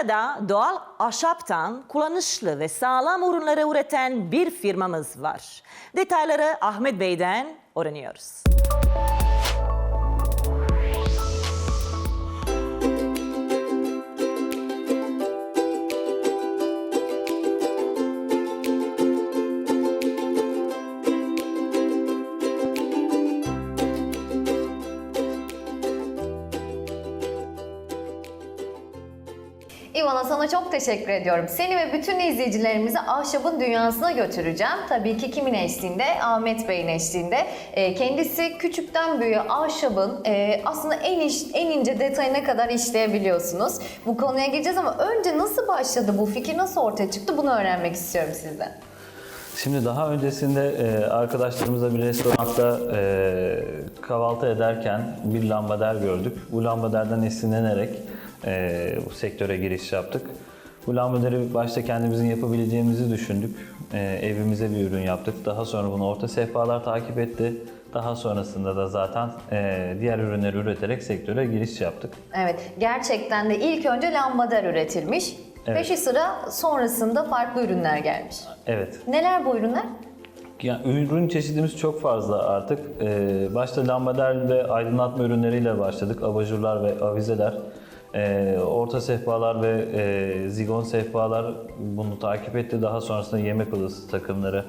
Antalya'da doğal ahşaptan kullanışlı ve sağlam ürünleri üreten bir firmamız var. Detayları Ahmet Bey'den öğreniyoruz. İvana sana çok teşekkür ediyorum. Seni ve bütün izleyicilerimizi ahşabın dünyasına götüreceğim. Tabii ki kimin eşliğinde? Ahmet Bey'in eşliğinde. Ee, kendisi küçükten büyüğe ahşabın e, aslında en, iş, en ince detayına kadar işleyebiliyorsunuz. Bu konuya gireceğiz ama önce nasıl başladı bu fikir, nasıl ortaya çıktı bunu öğrenmek istiyorum sizden. Şimdi daha öncesinde e, arkadaşlarımızla bir restoranda e, kahvaltı ederken bir lambader gördük. Bu lambaderden esinlenerek e, bu sektöre giriş yaptık. Bu lambaderi başta kendimizin yapabileceğimizi düşündük. E, evimize bir ürün yaptık. Daha sonra bunu orta sehpalar takip etti. Daha sonrasında da zaten e, diğer ürünleri üreterek sektöre giriş yaptık. Evet, gerçekten de ilk önce lambader üretilmiş. Evet. Peşi sıra sonrasında farklı ürünler gelmiş. Evet. Neler bu ürünler? Yani ürün çeşidimiz çok fazla artık. Ee, başta lambader ve aydınlatma ürünleriyle başladık. Abajurlar ve avizeler. Ee, orta sehpalar ve e, zigon sehpalar bunu takip etti. Daha sonrasında yemek odası takımları,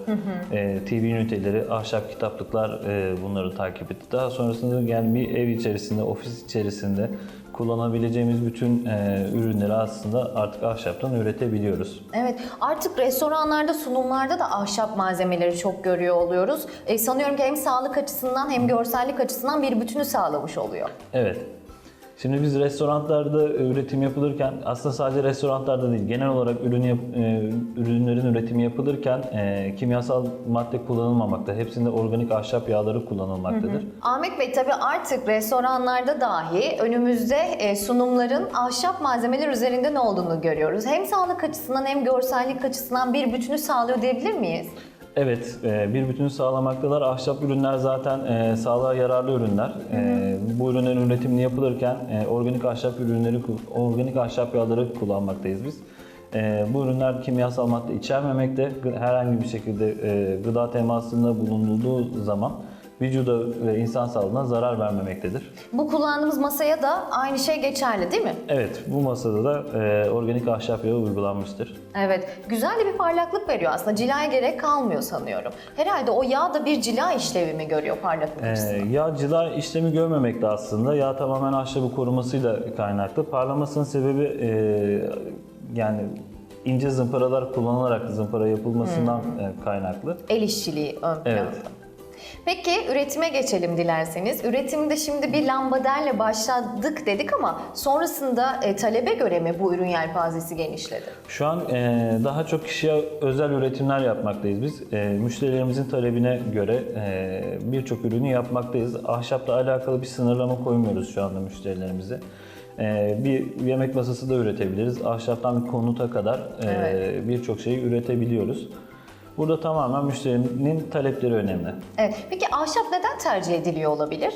e, TV üniteleri, ahşap kitaplıklar e, bunları takip etti. Daha sonrasında yani bir ev içerisinde, ofis içerisinde kullanabileceğimiz bütün e, ürünleri aslında artık ahşaptan üretebiliyoruz. Evet, artık restoranlarda, sunumlarda da ahşap malzemeleri çok görüyor oluyoruz. E, sanıyorum ki hem sağlık açısından hem görsellik açısından bir bütünü sağlamış oluyor. Evet. Şimdi biz restoranlarda üretim yapılırken aslında sadece restoranlarda değil genel olarak ürün yap- e, ürünlerin üretimi yapılırken e, kimyasal madde kullanılmamakta. Hepsinde organik ahşap yağları kullanılmaktadır. Ahmet Bey tabii artık restoranlarda dahi önümüzde e, sunumların ahşap malzemeler üzerinde ne olduğunu görüyoruz. Hem sağlık açısından hem görsellik açısından bir bütünü sağlıyor diyebilir miyiz? Evet, e, bir bütünü sağlamaktalar. Ahşap ürünler zaten e, sağlığa yararlı ürünler. E, bu ürünlerin üretimini yapılırken organik ahşap ürünleri, organik ahşap yağları kullanmaktayız biz. Bu ürünler kimyasal madde içermemekte. Herhangi bir şekilde gıda temasında bulunulduğu zaman vücuda ve insan sağlığına zarar vermemektedir. Bu kullandığımız masaya da aynı şey geçerli değil mi? Evet, bu masada da e, organik ahşap yağı uygulanmıştır. Evet, güzel de bir parlaklık veriyor aslında. Cilaya gerek kalmıyor sanıyorum. Herhalde o yağ da bir cila işlevi mi görüyor parlaklık Ee, açısından? yağ cila işlemi görmemekte aslında. Yağ tamamen ahşabı korumasıyla kaynaklı. Parlamasının sebebi e, yani ince zımparalar kullanılarak zımpara yapılmasından e, kaynaklı. El işçiliği ön planda. Evet. Peki üretime geçelim dilerseniz. Üretimde şimdi bir lambaderle başladık dedik ama sonrasında e, talebe göre mi bu ürün yelpazesi genişledi? Şu an e, daha çok kişiye özel üretimler yapmaktayız biz. E, müşterilerimizin talebine göre e, birçok ürünü yapmaktayız. Ahşapla alakalı bir sınırlama koymuyoruz şu anda müşterilerimize. E, bir yemek masası da üretebiliriz. Ahşaptan konuta kadar e, Evet. birçok şeyi üretebiliyoruz. Burada tamamen müşterinin talepleri önemli. Evet. Peki ahşap neden tercih ediliyor olabilir?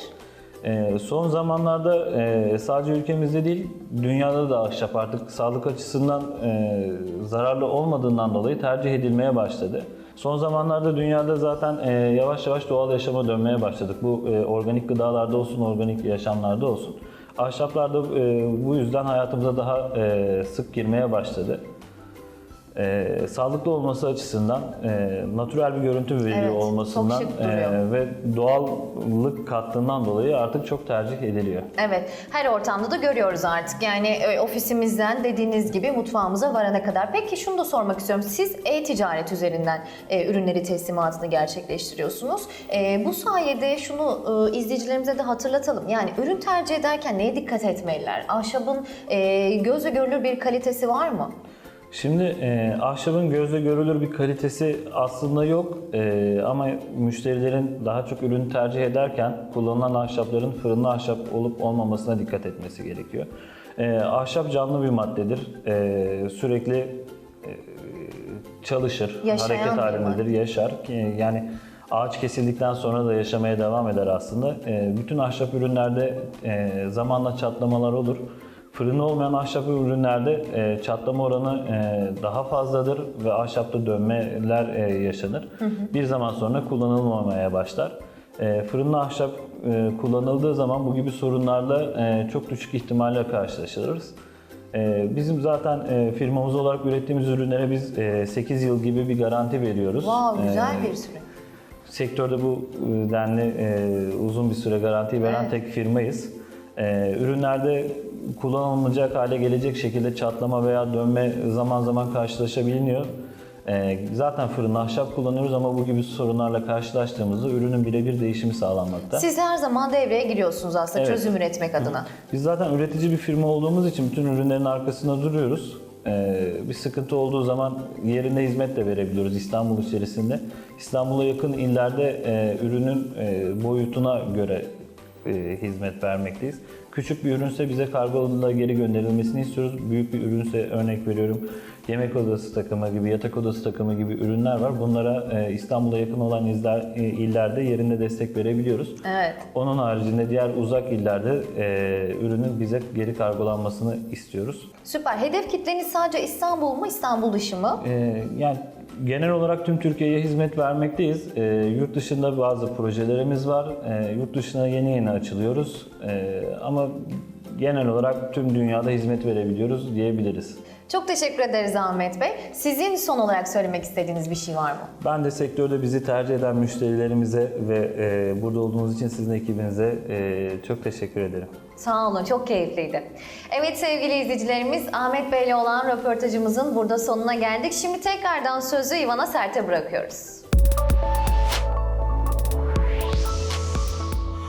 Ee, son zamanlarda e, sadece ülkemizde değil, dünyada da ahşap artık sağlık açısından e, zararlı olmadığından dolayı tercih edilmeye başladı. Son zamanlarda dünyada zaten e, yavaş yavaş doğal yaşama dönmeye başladık. Bu e, organik gıdalarda olsun, organik yaşamlarda olsun. Ahşaplar da e, bu yüzden hayatımıza daha e, sık girmeye başladı. E, sağlıklı olması açısından e, natürel bir görüntü veriyor Evet, olmasından e, ve doğallık kattığından dolayı artık çok tercih ediliyor. Evet, her ortamda da görüyoruz artık. Yani e, ofisimizden dediğiniz gibi mutfağımıza varana kadar. Peki şunu da sormak istiyorum. Siz e-ticaret üzerinden e, ürünleri teslimatını gerçekleştiriyorsunuz. E, bu sayede şunu e, izleyicilerimize de hatırlatalım. Yani ürün tercih ederken neye dikkat etmeliler? Ahşabın e, gözle görülür bir kalitesi var mı? Şimdi e, ahşabın gözle görülür bir kalitesi aslında yok E, ama müşterilerin daha çok ürün tercih ederken kullanılan ahşapların fırınlı ahşap olup olmamasına dikkat etmesi gerekiyor. E, ahşap canlı bir maddedir. E, sürekli e, çalışır, Yaşayan hareket halindedir, yaşar. E, Yani ağaç kesildikten sonra da yaşamaya devam eder aslında. E, bütün ahşap ürünlerde e, zamanla çatlamalar olur. Fırını olmayan ahşap ürünlerde e, çatlama oranı e, daha fazladır ve ahşapta dönmeler e, yaşanır. Bir zaman sonra kullanılmamaya başlar. E, fırınlı ahşap e, kullanıldığı zaman bu gibi sorunlarla e, çok düşük ihtimalle karşılaşırız. E, bizim zaten e, firmamız olarak ürettiğimiz ürünlere biz e, 8 yıl gibi bir garanti veriyoruz. Wow, güzel E, bir süre. Sektörde bu e, denli e, uzun bir süre garanti veren Evet. tek firmayız. E, ürünlerde kullanılmayacak hale gelecek şekilde çatlama veya dönme zaman zaman karşılaşabiliyor. E, zaten fırın ahşap kullanıyoruz ama bu gibi sorunlarla karşılaştığımızda ürünün birebir değişimi sağlanmakta. Siz her zaman devreye giriyorsunuz aslında Evet. çözüm üretmek adına. Biz zaten üretici bir firma olduğumuz için bütün ürünlerin arkasında duruyoruz. Ee, bir sıkıntı olduğu zaman yerinde hizmet de verebiliyoruz İstanbul içerisinde. İstanbul'a yakın illerde e, ürünün e, boyutuna göre e, hizmet vermekteyiz. Küçük bir ürünse bize kargo geri gönderilmesini istiyoruz. Büyük bir ürünse örnek veriyorum yemek odası takımı gibi, yatak odası takımı gibi ürünler var. Bunlara e, İstanbul'a yakın olan izler, e, illerde yerinde destek verebiliyoruz. Evet. Onun haricinde diğer uzak illerde e, ürünün bize geri kargolanmasını istiyoruz. Süper. Hedef kitleniz sadece İstanbul mu, İstanbul dışı mı? E, yani genel olarak tüm Türkiye'ye hizmet vermekteyiz. E, yurt dışında bazı projelerimiz var. E, yurt dışına yeni yeni açılıyoruz. E, ama genel olarak tüm dünyada hizmet verebiliyoruz diyebiliriz. Çok teşekkür ederiz Ahmet Bey. Sizin son olarak söylemek istediğiniz bir şey var mı? Ben de sektörde bizi tercih eden müşterilerimize ve e, burada olduğunuz için sizin ekibinize e, çok teşekkür ederim. Sağ olun, çok keyifliydi. Evet sevgili izleyicilerimiz, Ahmet Bey'le olan röportajımızın burada sonuna geldik. Şimdi tekrardan sözü İvan'a Sert'e bırakıyoruz.